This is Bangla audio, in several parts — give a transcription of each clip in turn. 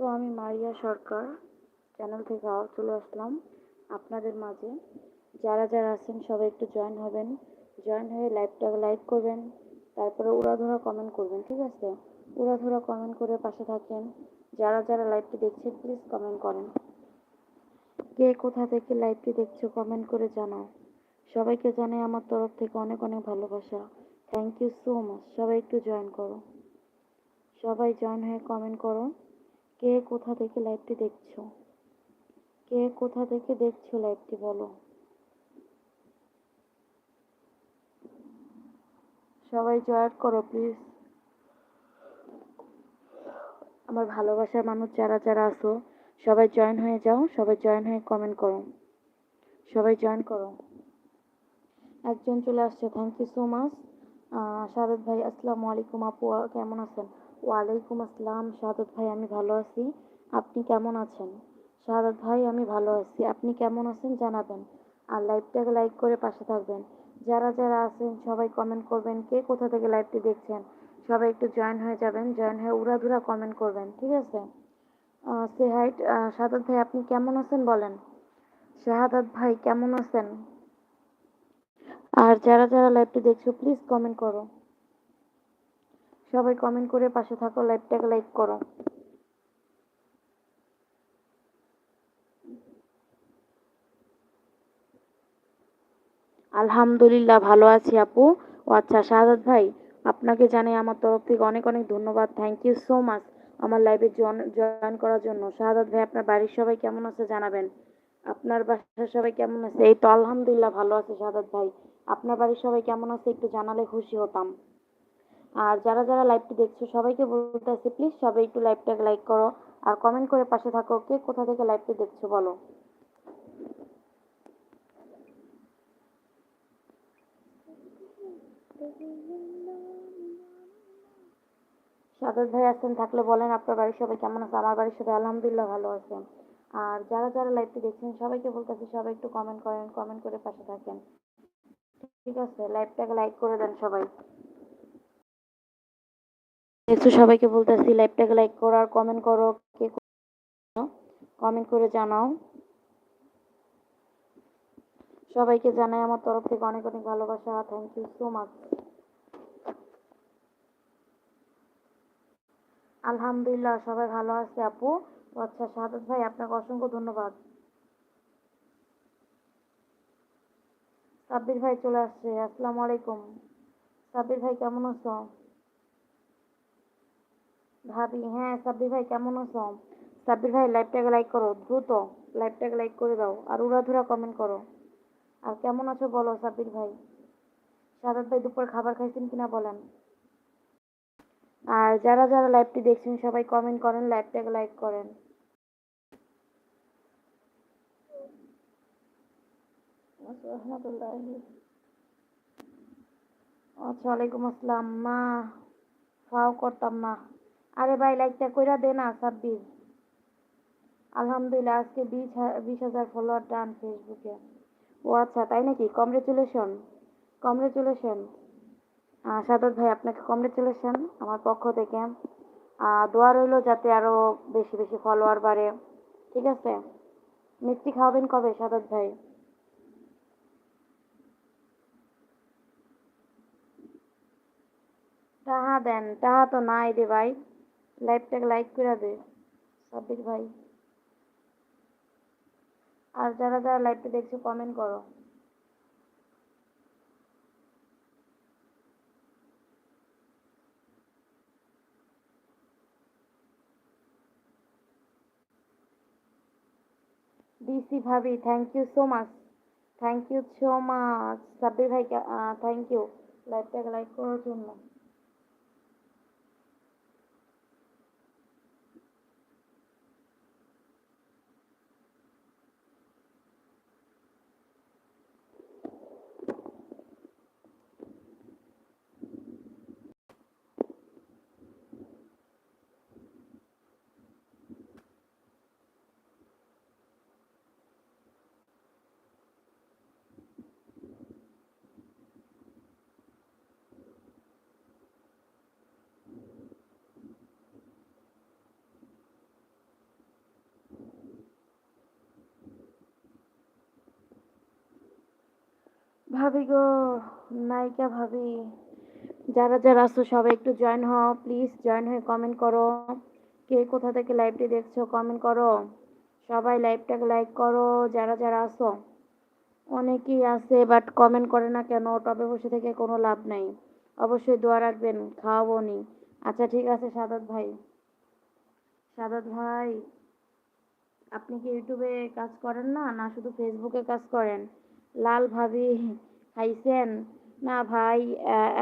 তো আমি মারিয়া সরকার চ্যানেল থেকে আবার চলে আসলাম আপনাদের মাঝে। যারা যারা আছেন, সবাই একটু জয়েন হবেন। জয়েন হয়ে লাইভটাকে লাইক করবেন, তারপরে উড়াধরা কমেন্ট করবেন, ঠিক আছে? উড়াধরা কমেন্ট করে পাশে থাকেন। যারা যারা লাইভটি দেখছেন প্লিজ কমেন্ট করেন। কে কোথা থেকে লাইভটি দেখছ কমেন্ট করে জানাও। সবাইকে জানাই আমার তরফ থেকে অনেক অনেক ভালোবাসা। থ্যাংক ইউ সো মাচ সবাই একটু জয়েন করো। সবাই জয়েন হয়ে কমেন্ট করো। কে কোথা থেকে লাইভটি দেখছ? কে কোথা থেকে দেখছ লাইভটি বলো? সবাই জয়েন করো প্লিজ আমার ভালোবাসার মানুষ যারা যারা আছো, সবাই জয়েন হয়ে যাও, সবাই জয়েন হয়ে কমেন্ট করো। সবাই জয়েন করো। একজন চলে আসছে thank you so much Shahadat ভাই, আসসালামু আলাইকুম আপু কেমন আছেন? ওয়ালাইকুম আসসালাম, শাহাদত ভাই, আমি ভালো আছি। আপনি কেমন আছেন? শাহাদত ভাই, আমি ভালো আছি। আপনি কেমন আছেন জানাবেন। আর লাইভটাকে লাইক করে পাশে থাকবেন। যারা যারা আছেন, সবাই কমেন্ট করবেন কে কোথা থেকে লাইভটি দেখছেন। সবাই একটু জয়েন হয়ে যাবেন। জয়েন হয়ে উড়াধুরা কমেন্ট করবেন, ঠিক আছে? সে হাইট ভাই, আপনি কেমন আছেন বলেন? শাহাদাত ভাই, কেমন আছেন? আর যারা যারা লাইভটি দেখছ প্লিজ কমেন্ট করো। সবাই কমেন্ট করে পাশে থাকো লাইভটাকে লাইক করো। আলহামদুলিল্লাহ, ভালো আছি আপু। ও আচ্ছা শাহাদাত ভাই, আপনাকে জানাই আমার তরফ থেকে অনেক অনেক ধন্যবাদ। থ্যাংক ইউ সো মাচ আমার লাইভে জয়েন করার জন্য। শাহাদাত ভাই, আপনার বাড়ির সবাই কেমন আছে জানাবেন। আপনার বাসার সবাই কেমন আছে? এই তো আলহামদুলিল্লাহ ভালো আছে শাহাদাত ভাই। আপনার বাড়ির সবাই কেমন আছে একটু জানালে খুশি হতাম। আর যারা যারা লাইভটি দেখছ, সবাইকে বলতে আছি প্লিজ সবাই একটু লাইভটাকে লাইক করো আর কমেন্ট করে পাশে থাকো, কে কোথা থেকে লাইভটি দেখছ বলো। সাদত ভাই আছেন থাকলে বলেন আপনার বাড়ির সবাই কেমন আছে? আমার বাড়ির সবাই আলহামদুলিল্লাহ ভালো আছেন আর যারা যারা লাইভটি দেখছেন, সবাইকে বলতেছি সবাই একটু কমেন্ট করেন কমেন্ট করে পাশে থাকেন। ঠিক আছে লাইভটাকে লাইক করে দেন সবাই। একটু সবাইকে বলতেছি লাইভটাকে লাইক করো আর কমেন্ট করো কে কমেন্ট করে জানাও। সবাইকে জানাই আমার তরফ থেকে অনেক অনেক ভালোবাসা থ্যাংক ইউ সো মাচ আলহামদুলিল্লাহ, সবাই ভালো আছে আপু। আচ্ছা শাহাদত ভাই, আপনাকে অসংখ্য ধন্যবাদ। সাব্বির ভাই চলে আসছে, আসসালামু আলাইকুম। সাব্বির ভাই, কেমন আছো? ভাবি হ্যাঁ সাব্বির ভাই কেমন আছো? সাব্বির ভাই লাইভটাকে লাইক করো দ্রুত লাইভটাকে লাইক করে দাও আর উড়াধুরা কমেন্ট করো। আর কেমন আছো বলো সাব্বির ভাই? সাদাত ভাই দুপুর খাবার খাইছেন কিনা বলেন। আর যারা যারা লাইভটি দেখছেন সবাই কমেন্ট করেন লাইভটাকে লাইক করেন। আচ্ছা ওয়ালাইকুম আসসালাম। মা ফাও করতাম না। আরে ভাই লাইকটা কইরা দে না, ছাব্বিশ। আলহামদুলিল্লাহ, আজকে বিশ বিশ হাজার ফলোয়ার ডান ফেসবুকে ও আচ্ছা তাই নাকি? কংগ্রেচুলেশন কংগ্রেচুলেশন সাদত ভাই, আপনাকে কংগ্রেচুলেশন আমার পক্ষ থেকে। দোয়া রইল যাতে আরও বেশি বেশি ফলোয়ার বাড়ে। ঠিক আছে? মিষ্টি খাওয়াবেন কবে, সাদত ভাই? টাহা দেন, টাহা তো নাই রে ভাই। লাইভটাকে লাইক করে দে, সাব্বির ভাই। আর যারা যারা লাইভটা দেখছ কমেন্ট করো। ডিসি ভাবি thank you so much thank you so much Sabbir ভাই থ্যাংক ইউ লাইভটাকে লাইক করার জন্য। ভাবি গো, নায়িকা ভাবি, যারা যারা আছো সবাই একটু জয়েন হও প্লিজ জয়েন হয়ে কমেন্ট করো। কে কোথা থেকে লাইভটি দেখছ কমেন্ট করো। সবাই লাইভটাকে লাইক করো, যারা যারা আছো। অনেকেই আছে বাট কমেন্ট করে না কেন, টবে বসে থেকে কোনো লাভ নাই। অবশ্যই দোয়া রাখবেন, খাওয়াবো নি। আচ্ছা ঠিক আছে, সাদাত ভাই। সাদাত ভাই, আপনি কি ইউটিউবে কাজ করেন না? না, শুধু ফেসবুকে কাজ করেন। লাল ভাবি খাইছেন? না ভাই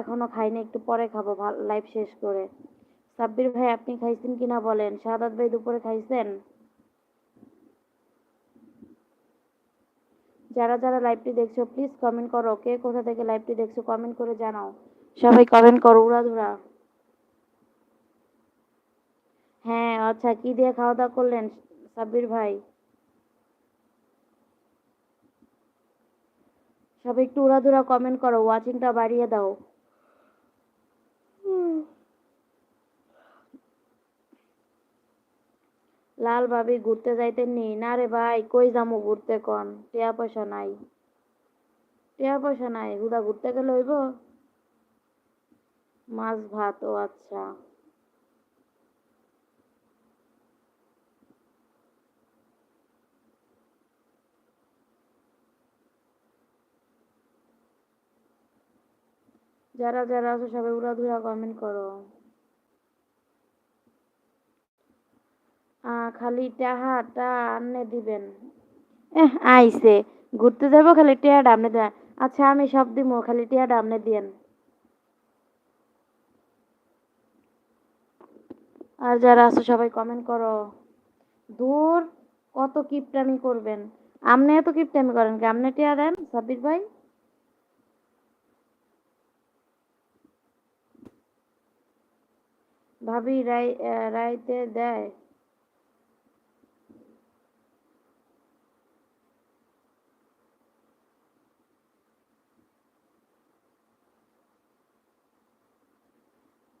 এখনও খাইনি, একটু পরে খাব লাইভ শেষ করে। সাব্বির ভাই, আপনি খাইছেন কিনা বলেন? সাদাত ভাই দুপুরে খাইছেন? যারা যারা লাইভটি দেখছ প্লিজ কমেন্ট করো। কে কোথা থেকে লাইভটি দেখছ কমেন্ট করে জানাও। সবাই কমেন্ট করো, উড়াধুরা। হ্যাঁ আচ্ছা কি দিয়ে খাওয়া দাওয়া করলেন সাব্বির ভাই? সবাই একটু উড়াধুরা কমেন্ট করো ওয়াচিংটা বাড়িয়ে দাও। লাল ভাবি, ঘুরতে যাইতেন নি না রে ভাই, কই যামু ঘুরতে কন টিয়া পয়সা নাই। টিয়া পয়সা নাই। হুদা, ঘুরতে গেলে হইব? মাছ, ভাত, ও আচ্ছা। যারা যারা আছো, সবাই উড়াধুরা কমেন্ট করো। খালি টাহাটা আনলে দিবেন। এহ, আইছে। ঘুরতে যাব, খালি টিয়াটা আপনি দেন। আচ্ছা আমি সব দিব খালি টিয়াটা আপনি দিয়েন। আর যারা আছো, সবাই কমেন্ট করো। দূর কত কিপটামি করবেন। আপনি এত কিপটামি করেন কি? আপনি টিয়া দেন, সাব্বির ভাই? ভাবি রাইতে দেয়।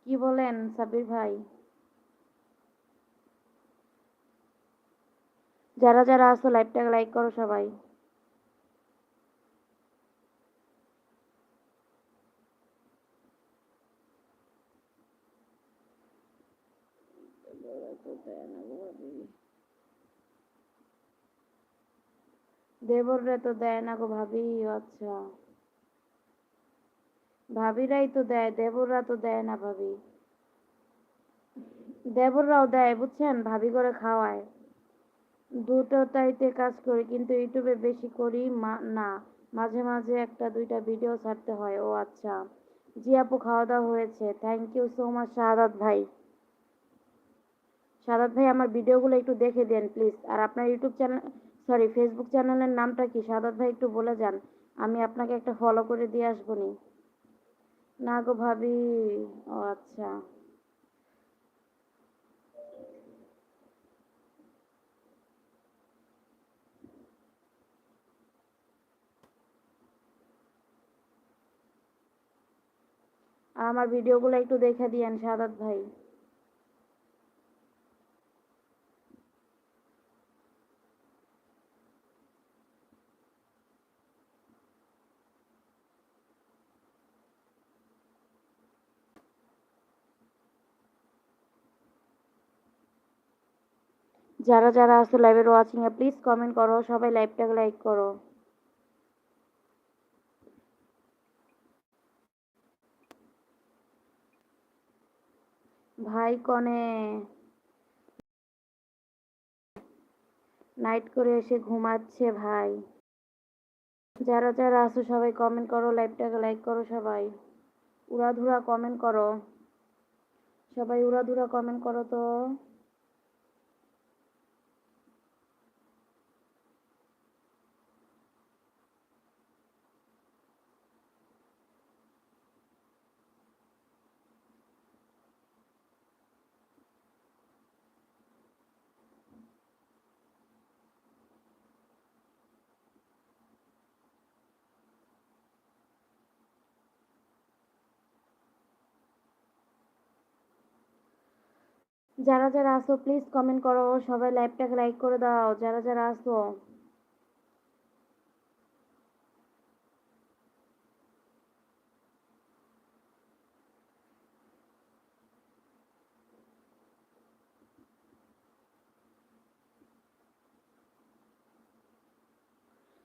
কি বলেন সাবির ভাই? যারা যারা আছো লাইভটাকে লাইক করো সবাই। দেবররে তো দেয় না গো ভাবি আচ্ছা। ভাবিরাই তো দেয়, দেবররা তো দেয় না ভাবি। দেবররাও দেয়, বুঝছেন? ভাবি করে খাওয়ায়। দুটোটাইতে কাজ করি, কিন্তু ইউটিউবে বেশি করি না। মাঝে মাঝে একটা, দুইটা ভিডিও ছাড়তে হয়। ও আচ্ছা। জি আপু, খাওয়া দাওয়া হয়েছে। Thank you so much Shahadat ভাই। শাহাদাত ভাই, আমার ভিডিওগুলো একটু দেখে দেন প্লিজ আর আপনার ইউটিউব চ্যানেল সরি ফেসবুক চ্যানেলের নামটা কি? সাদাত ভাই, একটু বলে যান। আমি আপনাকে একটা ফলো করে দিয়ে আসব নি। না গো ভাবি। ও আচ্ছা। আর আমার ভিডিওগুলো একটু দেখে দিয়েন, সাদাত ভাই। যারা যারা আছো লাইভের ওয়াচিং এ প্লিজ কমেন্ট করো, সবাই লাইভটাকে লাইক করো। ভাই কনে। নাইট করে এসে ঘুমাচ্ছে ভাই। যারা যারা আছো সবাই কমেন্ট করো লাইভটাকে লাইক করো সবাই। উড়াধুরা কমেন্ট করো। সবাই উড়াধুরা কমেন্ট করো তো। যারা যারা আসো প্লিজ কমেন্ট করো, সবাই লাইভটাকে লাইক করে দাও, যারা যারা আসো।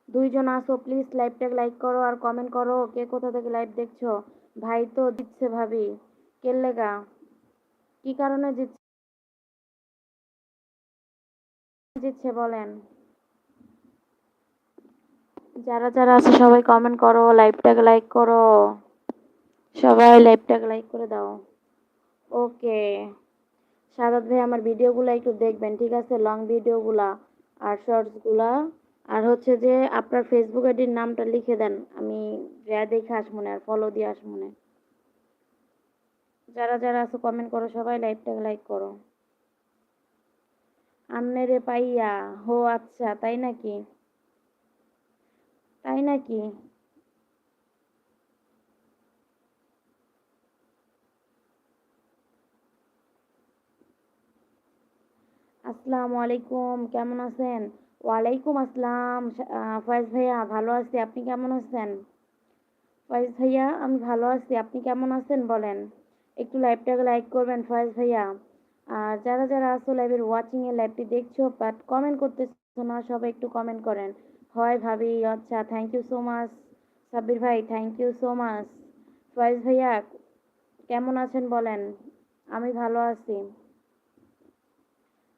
দুইজন আসো প্লিজ লাইভটাকে লাইক করো আর কমেন্ট করো, কে কোথা থেকে লাইভ দেখছ? ভাই তো দিচ্ছে ভাবি। কেল্লেগা কি কারণে দিচ্ছে? জিতছে বলেন। যারা যারা আছে সবাই কমেন্ট করো লাইভটাকে লাইক করো। সবাই লাইভটাকে লাইক করে দাও। ওকে সাদাত ভাই, আমার ভিডিওগুলো একটু দেখবেন, ঠিক আছে? লং ভিডিওগুলা আর শর্টসগুলা আর হচ্ছে যে আপনার ফেসবুক আইডির নামটা লিখে দেন। আমি যা দেখে আসমনে আর ফলো দিয়ে আসমনে যারা যারা আছে কমেন্ট করো, সবাই লাইভটাকে লাইক করো। আন্নে রে পাইয়া, হো আচ্ছা তাই নাকি? তাই নাকি? আসসালামু আলাইকুম, কেমন আছেন? ওয়ালাইকুম আসসালাম ফয়েজ ভাইয়া ভালো আছি, আপনি কেমন আছেন? ফয়েজ ভাইয়া, আমি ভালো আছি, আপনি কেমন আছেন বলেন? একটু লাইভটাকে লাইক করবেন ফয়েজ ভাইয়া। আর যারা যারা আসো লাইভের ওয়াচিং এ লাইভটি দেখছ বাট কমেন্ট করতেছো না, সবাই একটু কমেন্ট করেন। হয় ভাবি আচ্ছা thank you so much Sabbir ভাই thank you so much Foyez ভাইয়া, কেমন আছেন বলেন? আমি ভালো আছি।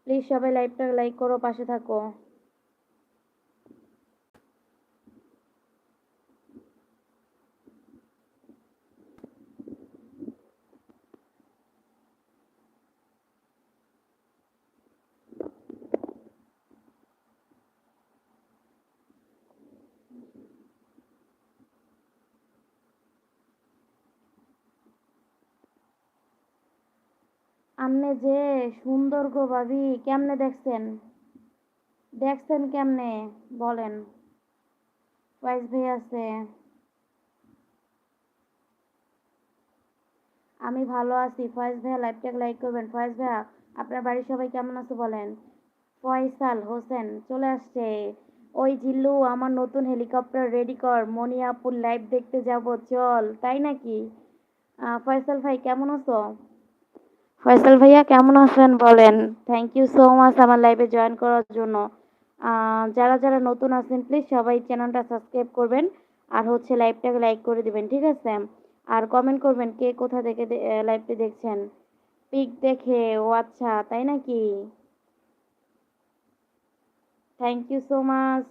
প্লিজ সবাই লাইভটা লাইক করো, পাশে থাকো। আপনি যে সুন্দর গো ভাবি, কেমনে দেখছেন? দেখছেন কেমনে? বলেন। ফয়েজ ভাই আছে। আমি ভালো আছি। ফয়েজ ভাইয়া লাইভটাকে লাইক করবেন। ফয়েজ ভাইয়া, আপনার বাড়ির সবাই কেমন আছে বলেন? ফয়সাল হোসেন চলে আসছে। ওই জিল্লু, আমার নতুন হেলিকপ্টার রেডি কর। মনি আপুর লাইভ দেখতে যাব, চল। তাই নাকি? ফয়সাল ভাই, কেমন আছো? ফয়সাল ভাইয়া, কেমন আছেন? বলেন। থ্যাংক ইউ সো মাচ আমার লাইভে জয়েন করার জন্য। যারা যারা নতুন আছেন প্লিজ সবাই চ্যানেলটা সাবস্ক্রাইব করবেন আর হচ্ছে লাইভটাকে লাইক করে দিবেন, ঠিক আছে? আর কমেন্ট করবেন কে কোথা থেকে লাইভটি দেখছেন। পিক দেখে, ও আচ্ছা তাই নাকি? থ্যাংক ইউ সো মাচ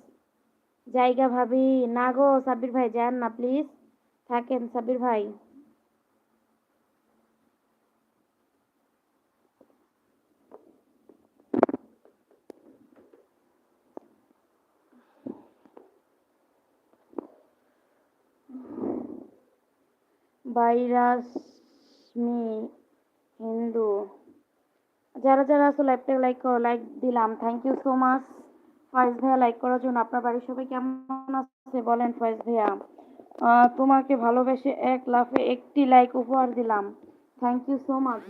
জায়গা ভাবি, না গো, সাব্বির ভাই, যান না প্লিজ থাকেন সাব্বির ভাই। বাইরাসমি হিন্দু। যারা যারা আছে লাইভটা লাইক করো লাইক দিলাম। Thank you so much Foyez ভাইয়া লাইক করার জন্য আপনার বাড়ির সবাই কেমন আছে বলেন ফয়েজ ভাইয়া। তোমাকে ভালোবেসে এক লাফে একটি লাইক উপহার দিলাম। Thank you so much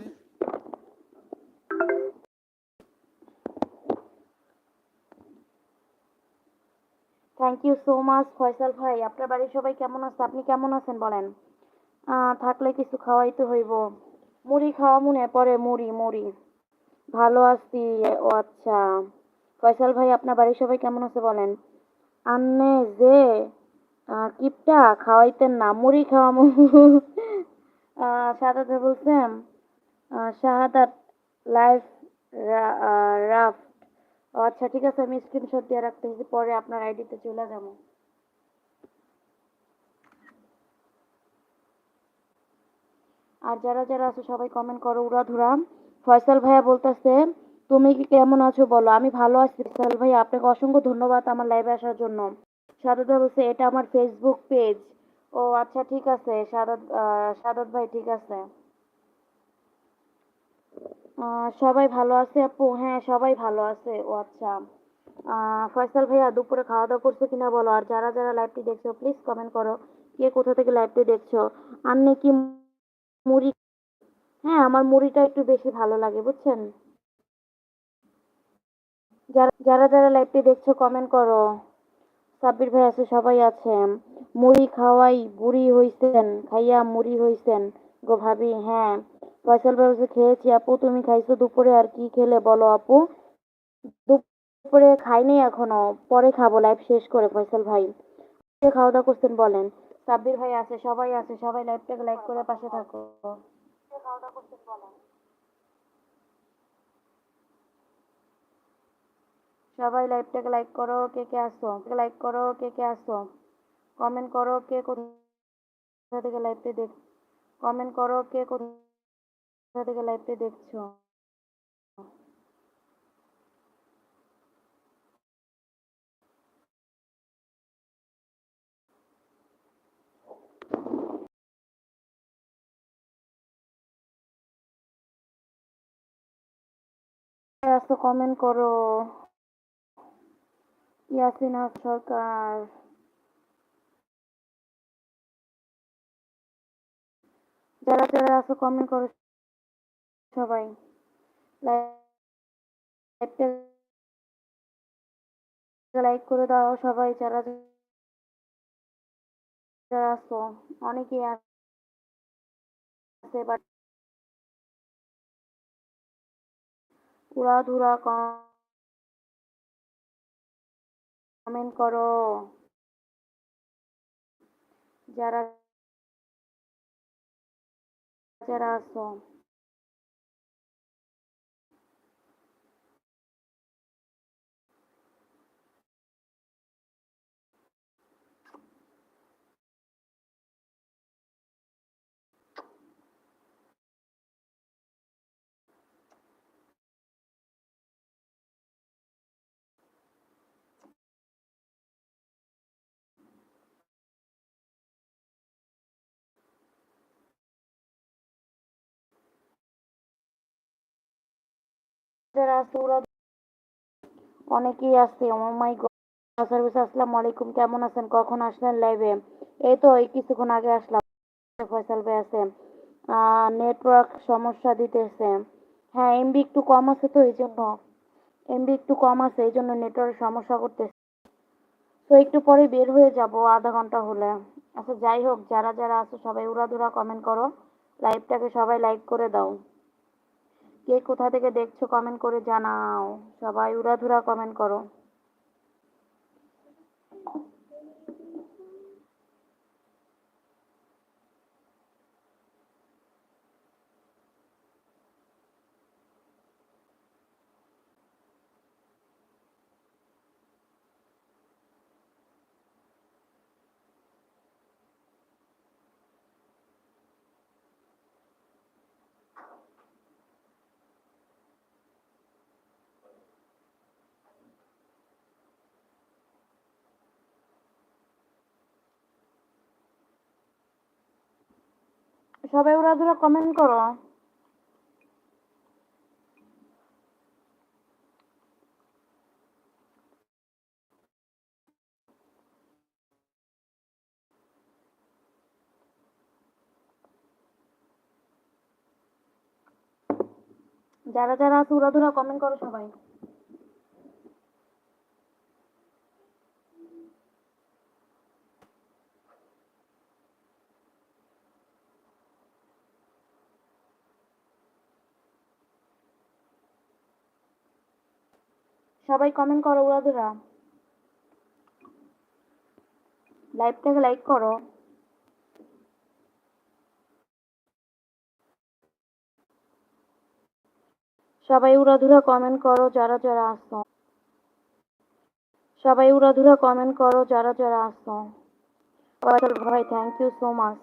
thank you so much Faisal ভাই। আপনার বাড়ির সবাই কেমন আছে? আপনি কেমন আছেন বলেন? থাকলে কিছু খাওয়াইতে হইব। মুড়ি খাওয়া মনে পরে মুড়ি মুড়ি। ভালো আছি ও আচ্ছা। ফয়সাল ভাই আপনার বাড়ির সবাই কেমন আছে বলেন? আন্নে যে কিপটা খাওয়াইতেন না মুড়ি খাওয়ামু আহ, সাদাত বলছেন শাহাদাত লাইফ রাফ। আচ্ছা ঠিক আছে আমি স্ক্রিনশট দিয়ে রাখতেছি পরে আপনার আইডিতে চলে যাব। আর যারা যারা আছে সবাই কমেন্ট করো উড়াধুরা ফয়সাল ভাইয়া বলতেছে, তুমি কি কেমন আছো বলো? আমি ভালো আছি ফয়সাল ভাইয়া। আপনাকে অসংখ্য ধন্যবাদ আমার লাইভে আসার জন্য। ভাই বলছে, এটা আমার ফেসবুক পেজ ও আচ্ছা ঠিক আছে। সাদাত সাদাত ভাই, ঠিক আছে। সবাই ভালো আছে আপু? হ্যাঁ সবাই ভালো আছে। ও আচ্ছা। ফয়সাল ভাইয়া, দুপুরে খাওয়া দাওয়া করছ কিনা বলো? আর যারা যারা লাইভটি দেখছ প্লিজ কমেন্ট করো। কে কোথা থেকে লাইভটি দেখছ? আপনি কি মুড়ি হ্যাঁ আমার মুড়িটা একটু বেশি ভালো লাগে, বুঝছেন? যারা যারা লাইভটি দেখছ কমেন্ট করো। সাব্বির ভাই আছে, সবাই আছে। মুড়ি খাওয়াই বুড়ি হইছেন, খাইয়া মুড়ি হইছেন। গো ভাবি হ্যাঁ ফয়সাল ভাই খেয়েছি আপু, তুমি খাইছো দুপুরে, আর কি খেলে বলো আপু? দুপুরে খাইনি এখনও, পরে খাব লাইভ শেষ করে, ফয়সাল ভাই। খাওয়া দাওয়া করছেন, বলেন। সাব্বির ভাই আছে, সবাই আছে, সবাই লাইভটাকে লাইক করে পাশে থাকো। সবাই লাইভটাকে লাইক করো, কে কে আসো লাইক করো, কে কে আসো কমেন্ট করো, কে কোথা থেকে লাইভটা দেখ, কমেন্ট করো, কে কোথা থেকে লাইভটা দেখছ? আসো কমেন্ট করো। ইয়াসিনা সরকার। যারা যারা আছো কমেন্ট করো সবাই। লাইক করে দাও সবাই, যারা যারা আছো। অনেকেই আছে বাট উড়াধুরা কমেন্ট করো। যারা যারা আছো। যারা আছে ওরা অনেকেই আছে। ও মাই সার্ভিস আসসালামু আলাইকুম। কেমন আছেন? কখন আসলেন লাইভে? এই তো, এই কিছুক্ষণ আগে আসলাম। ফয়সাল ভাই আছে। নেটওয়ার্ক সমস্যা দিতেছে। হ্যাঁ এমবি একটু কম আছে তো এই জন্য এমবি একটু কম আছে এই জন্য নেটওয়ার্ক সমস্যা করতেছে। তো একটু পরে বের হয়ে যাব, আধা ঘণ্টা হলে। আচ্ছা যাই হোক, যারা যারা আছে, সবাই উড়াধুরা কমেন্ট করো। লাইভটাকে সবাই লাইক করে দাও। কে কোথা থেকে দেখছ কমেন্ট করে জানাও। সবাই উড়াধুরা কমেন্ট করো। সবাই উড়াধুরা কমেন্ট করো। যারা যারা আছে উড়াধুরা কমেন্ট করো সবাই। সবাই কমেন্ট করো উড়াধুরা লাইভটাকে লাইক করো। সবাই উড়াধুরা কমেন্ট করো যারা যারা আসো। সবাই উড়াধুরা কমেন্ট করো যারা যারা আসো। ভাই থ্যাংক ইউ সো মাচ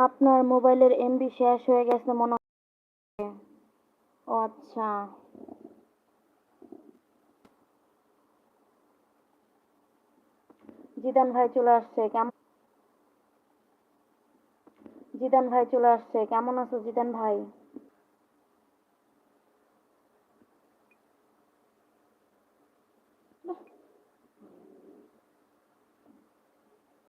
আপনার মোবাইলের এমবি শেষ হয়ে গেছে মনে হয়। ও আচ্ছা। জিদান ভাই চলে আসছে, কেমন? জিদান ভাই চলে আসছে, কেমন আছো জিদান ভাই?